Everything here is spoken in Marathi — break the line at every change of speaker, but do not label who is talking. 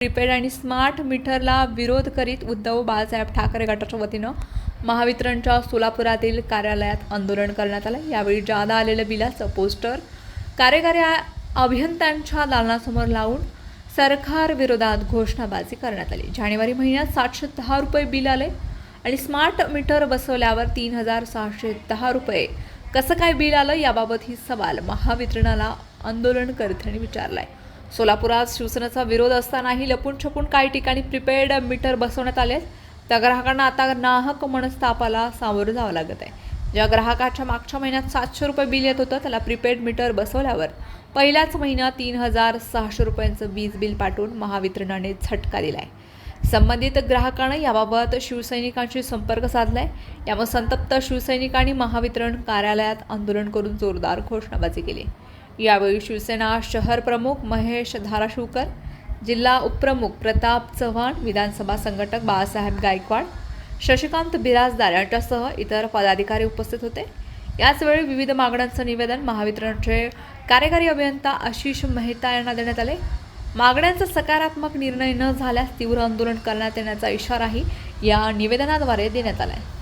प्रीपेड आणि स्मार्ट मीटरला विरोध करीत उद्धव बाळासाहेब ठाकरे गटाच्या वतीनं महावितरणच्या सोलापुरातील कार्यालयात आंदोलन करण्यात आलं. यावेळी जादा आलेलं बिलाचं पोस्टर कार्यकारी अभियंत्यांच्या दालनासमोर लावून सरकार विरोधात घोषणाबाजी करण्यात आली. जानेवारी महिन्यात सातशे दहा रुपये बिल आले आणि स्मार्ट मीटर बसवल्यावर तीन हजार सहाशे दहा रुपये. कसं काय बिल आलं याबाबत ही सवाल महावितरणाला आंदोलनकर्त्यांनी विचारलाय. सोलापुरात शिवसेनेचा विरोध असतानाही लपून छपून काही ठिकाणी प्रिपेड मीटर बसवण्यात आले त्या ग्राहकांना आता नाहक मनस्तापाला सामोरं जावं लागत आहे. ज्या ग्राहकाच्या मागच्या महिन्यात सातशे रुपये बिल येत होतं त्याला प्रीपेड मीटर बसवल्यावर पहिल्याच महिन्यात तीन हजार सहाशे रुपयांचं वीज बिल पाठवून महावितरणाने झटका दिलाय. संबंधित ग्राहकानं याबाबत शिवसैनिकांशी संपर्क साधलाय. यामुळे संतप्त शिवसैनिकांनी महावितरण कार्यालयात आंदोलन करून जोरदार घोषणाबाजी केली. यावेळी शिवसेना शहर प्रमुख महेश धाराशिवकर जिल्हा उपप्रमुख प्रताप चव्हाण विधानसभा संघटक बाळासाहेब गायकवाड शशिकांत बिराजदार यांच्यासह इतर पदाधिकारी उपस्थित होते. याचवेळी विविध मागण्यांचं निवेदन महावितरणचे कार्यकारी अभियंता आशिष मेहता यांना देण्यात आले. मागण्यांचा सकारात्मक निर्णय न झाल्यास तीव्र आंदोलन करण्यात येण्याचा इशाराही या निवेदनाद्वारे देण्यात आला आहे